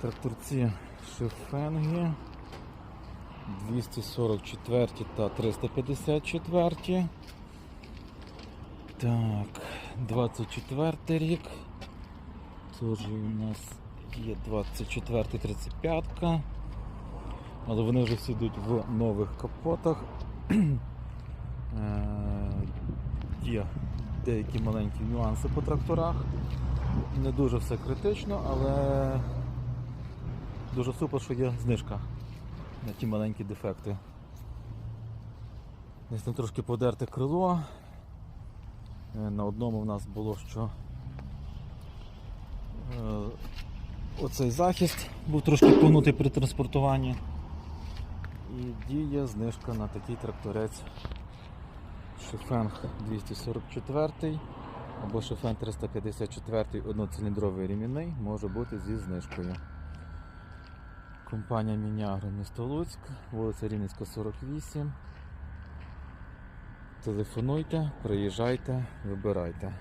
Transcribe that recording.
Тракторці Шифенги 244 та 354. Так, 24 рік. Теж у нас є 24 35 але вони вже всі йдуть в нових капотах. Е, Є деякі маленькі нюанси по тракторах. Не дуже все критично, але дуже супер, що є знижка на ті маленькі дефекти. Десь там трошки подерте крило. Е, На одному в нас було, що е, оцей захист був трошки погнутий при транспортуванні. І діє знижка на такий тракторець Шифенг 244 або Шифен 354 одноциліндровий ремінний може бути зі знижкою. Компанія Мінягро місто Луцьк, вулиця Рівненська 48. Телефонуйте, приїжджайте, вибирайте.